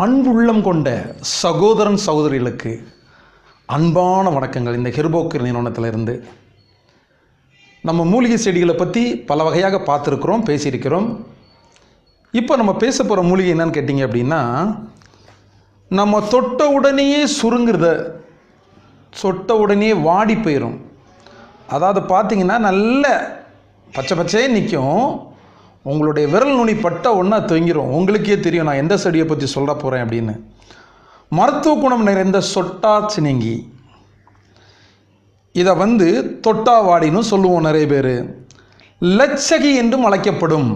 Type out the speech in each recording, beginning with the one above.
அன்புள்ளம் கொண்ட சகோதரன் சகோதரிகளுக்கு அன்பான வணக்கங்கள். இந்த ஹெர்போக்கர் நிறுவனத்திலிருந்து நம்ம மூலிகை செடிகளை பற்றி பல வகையாக பார்த்துருக்குறோம் பேசியிருக்கிறோம். இப்போ நம்ம பேச போகிற மூலிகை என்னன்னு கேட்டிங்க அப்படின்னா நம்ம தொட்ட உடனேயே சுருங்குறத சொட்ட உடனே வாடி போயிடும் அதாவது பார்த்தீங்கன்னா நல்ல பச்சை பச்சையே நிற்கும் உங்களுடைய விரல் நுனி பட்ட ஒன்றா தொங்கிரும். உங்களுக்கே தெரியும் நான் எந்த செடியை பற்றி சொல்ல போகிறேன் அப்படின்னு. மருத்துவ குணம் நிறைந்த சொட்டா சினிங்கி. இதை வந்து தொட்டாவாடின்னு சொல்லுவோம் நிறைய பேர். லட்சகி என்றும் அழைக்கப்படும்.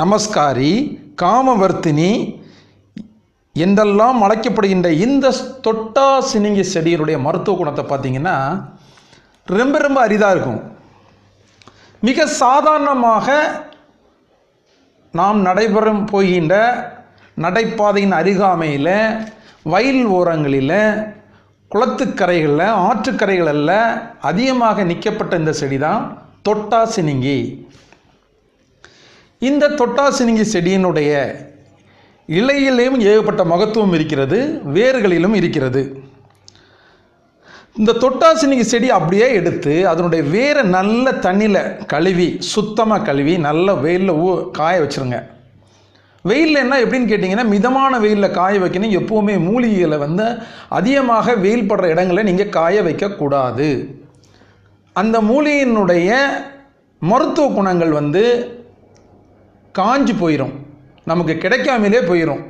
நமஸ்காரி காமவர்த்தினி என்றெல்லாம் அழைக்கப்படுகின்ற இந்த தொட்டா சினிங்கி செடியினுடைய மருத்துவ குணத்தை பார்த்தீங்கன்னா ரொம்ப ரொம்ப அரிதாக இருக்கும். மிக சாதாரணமாக நாம் நடைபெறும் போகின்ற நடைபாதையின் அருகாமையில் வயல் ஓரங்களில் குளத்துக்கரைகளில் ஆற்றுக்கரைகளில் அதிகமாக நிற்கப்பட்ட இந்த செடி தான் தொட்டாசினிங்கி. இந்த தொட்டாசினிங்கி செடியினுடைய இலையிலேயும் ஏகப்பட்ட மகத்துவம் இருக்கிறது வேர்களிலும் இருக்கிறது. இந்த தொட்டாசினிக்கு செடி அப்படியே எடுத்து அதனுடைய வேரை நல்ல தண்ணியில் கழுவி சுத்தமாக கழுவி நல்ல வெயிலில் ஊ காய வச்சுருங்க. வெயிலில் என்ன எப்படின்னு கேட்டிங்கன்னா மிதமான வெயிலில் காய வைக்கணும். எப்போவுமே மூலிகைகளை வந்து அதிகமாக வெயில் படுற இடங்களை நீங்கள் காய வைக்கக்கூடாது அந்த மூலிகையினுடைய மருத்துவ குணங்கள் வந்து காஞ்சி போயிடும் நமக்கு கிடைக்காமலே போயிடும்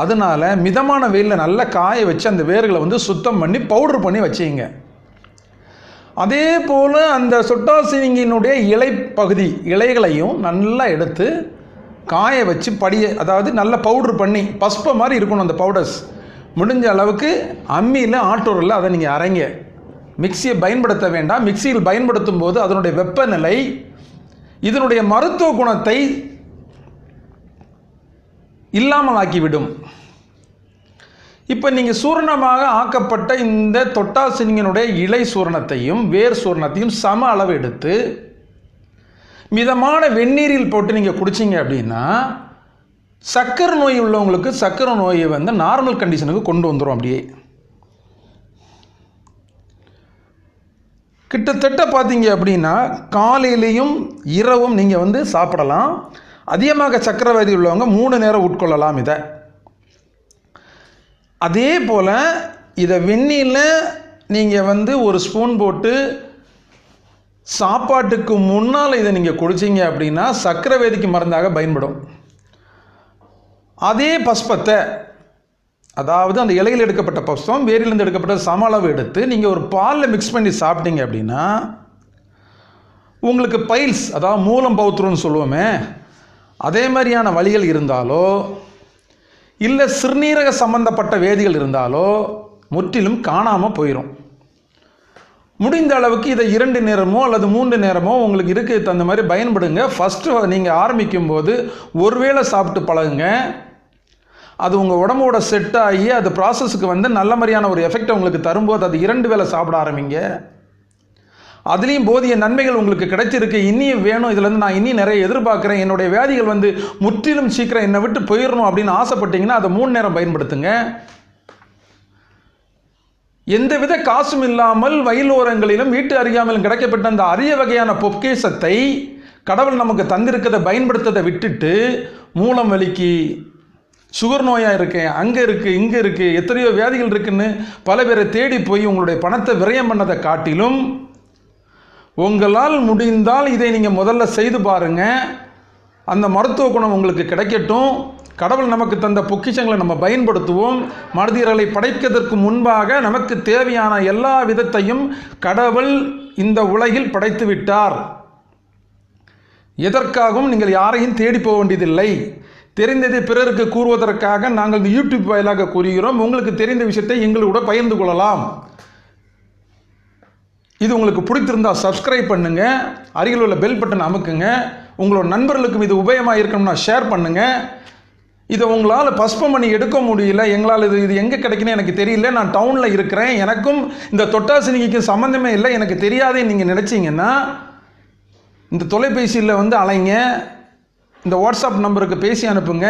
அதனால் மிதமான வெயிலில் நல்லா காய வச்சு அந்த வேர்களை வந்து சுத்தம் பண்ணி பவுடர் பண்ணி வச்சிங்க. அதே போல் அந்த சொட்டாசினிங்கினுடைய இலை பகுதி இலைகளையும் நல்லா எடுத்து காய வச்சு படிய அதாவது நல்ல பவுட்ரு பண்ணி பஸ்பை மாதிரி இருக்கணும் அந்த பவுடர்ஸ் முடிஞ்ச அளவுக்கு அம்மியில் ஆட்டோரில் அதை நீங்கள் அரைங்க. மிக்சியை பயன்படுத்த வேண்டாம். மிக்சியில் பயன்படுத்தும் போது அதனுடைய வெப்பநிலை இதனுடைய மருத்துவ குணத்தை இல்லாமலாக்கிவிடும். இப்போ நீங்கள் சூரணமாக ஆக்கப்பட்ட இந்த தொட்டாசினியனுடைய இலை சூரணத்தையும் வேர் சூரணத்தையும் சம அளவு எடுத்து மிதமான வெந்நீரில் போட்டு நீங்கள் குடிச்சிங்க அப்படின்னா சக்கரை நோய் உள்ளவங்களுக்கு சக்கரை நோயை வந்து நார்மல் கண்டிஷனுக்கு கொண்டு வந்துடும் அப்படியே. கிட்டத்தட்ட பார்த்தீங்க அப்படின்னா காலையிலையும் இரவும் நீங்கள் வந்து சாப்பிடலாம். அதிகமாக சக்கரவர்த்தி உள்ளவங்க மூணு நேரம் உட்கொள்ளலாம் இதை. அதே போல் இதை வெந்நீரில் நீங்கள் வந்து ஒரு ஸ்பூன் போட்டு சாப்பாட்டுக்கு முன்னால் இதை நீங்கள் குடிச்சிங்க அப்படின்னா சக்கரவேதிக்கு மருந்தாக பயன்படும். அதே பஸ்பத்தை அதாவது அந்த இலையில் எடுக்கப்பட்ட பஸ்பம் வேரிலிருந்து எடுக்கப்பட்ட சம அளவு எடுத்து நீங்கள் ஒரு பாலில் மிக்ஸ் பண்ணி சாப்பிட்டீங்க அப்படின்னா உங்களுக்கு பைல்ஸ் அதாவது மூலம் பௌத்திரம்னு சொல்லுவோமே அதே மாதிரியான வழிகள் இருந்தாலோ இல்லை சிறுநீரக சம்பந்தப்பட்ட வேதிகள் இருந்தாலோ முற்றிலும் காணாமல் போயிடும் முடிந்த அளவுக்கு இதை இரண்டு நேரமோ அல்லது மூன்று நேரமோ உங்களுக்கு இருக்கு தகுந்த மாதிரி பயன்படுங்க. ஃபஸ்ட்டு நீங்கள் ஆரம்பிக்கும் போது ஒருவேளை சாப்பிட்டு பழகுங்க. அது உங்கள் உடம்போட செட் ஆகி அது ப்ராசஸுக்கு வந்து நல்ல மாதிரியான ஒரு எஃபெக்டை உங்களுக்கு தரும்போது அது இரண்டு வேளை சாப்பிட ஆரம்பிங்க. அதுலேயும் போதிய நன்மைகள் உங்களுக்கு கிடைச்சிருக்கு. இனியும் வேணும். இதுலேருந்து நான் இனி நிறைய எதிர்பார்க்குறேன். என்னுடைய வியாதிகள் வந்து முற்றிலும் சீக்கிரம் என்னை விட்டு போயிடணும் அப்படின்னு ஆசைப்பட்டீங்கன்னா அதை மூணு நேரம் பயன்படுத்துங்க. எந்தவித காசும் இல்லாமல் வயலோரங்களிலும் வீட்டு அறியாமலும் கிடைக்கப்பட்ட அந்த அரிய வகையான பொக்கேசத்தை கடவுள் நமக்கு தந்திருக்கதை பயன்படுத்ததை விட்டுட்டு மூலம் வலிக்கு சுகர் நோயாக இருக்கேன் அங்கே இருக்குது இங்கே இருக்குது எத்தனையோ வியாதிகள் இருக்குன்னு பல பேரை தேடி போய் உங்களுடைய பணத்தை விரயம் பண்ணதை காட்டிலும் உங்களால் முடிந்தால் இதை நீங்கள் முதல்ல செய்து பாருங்கள் அந்த மருத்துவ குணம் உங்களுக்கு கிடைக்கட்டும். கடவுள் நமக்கு தந்த பொக்கிஷங்களை நம்ம பயன்படுத்துவோம். மனிதர்களை படைப்பதற்கு முன்பாக நமக்கு தேவையான எல்லா விதத்தையும் கடவுள் இந்த உலகில் படைத்து விட்டார். எதற்காகவும் நீங்கள் யாரையும் தேடி போக வேண்டியதில்லை. தெரிந்ததை பிறருக்கு கூறுவதற்காக நாங்கள் இந்த யூடியூப் வாயிலாக கூறுகிறோம். உங்களுக்கு தெரிந்த விஷயத்தை எங்களோட பகிர்ந்து கொள்ளலாம். இது உங்களுக்கு பிடித்திருந்தால் சப்ஸ்கிரைப் பண்ணுங்கள் அருகில் உள்ள பெல் பட்டன் அமுக்குங்க. உங்களோட நண்பர்களுக்கும் இது உபயமாக இருக்கணும்னா ஷேர் பண்ணுங்கள் இதை உங்களால் பஸ்பம் பண்ணி எடுக்க முடியல. எங்களால் இது இது எங்கே கிடைக்குன்னு எனக்கு தெரியல. நான் டவுனில் இருக்கிறேன். எனக்கும் இந்த தொட்டாசினிக்கும் சம்மந்தமே இல்லை. எனக்கு தெரியாதே நீங்கள் நினச்சிங்கன்னா இந்த தொலைபேசியில் வந்து அலைங்க. இந்த வாட்ஸ்அப் நம்பருக்கு பேசி அனுப்புங்க.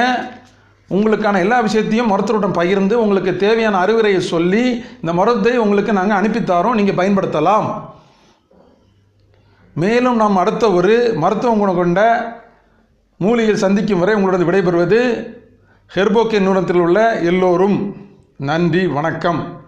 உங்களுக்கான எல்லா விஷயத்தையும் மருத்துவரிடம் பகிர்ந்து உங்களுக்கு தேவையான அறிவுரையை சொல்லி இந்த மரத்தை உங்களுக்கு நாங்கள் அனுப்பித்தாரோம் நீங்கள் பயன்படுத்தலாம். மேலும் நாம் அடுத்த ஒரு மருத்துவ குணம் கொண்ட மூலிகையில் சந்திக்கும் வரை உங்களுடன் விடைபெறுவது ஹெர்போக்கே நிறுவனத்தில் உள்ள எல்லோரும். நன்றி வணக்கம்.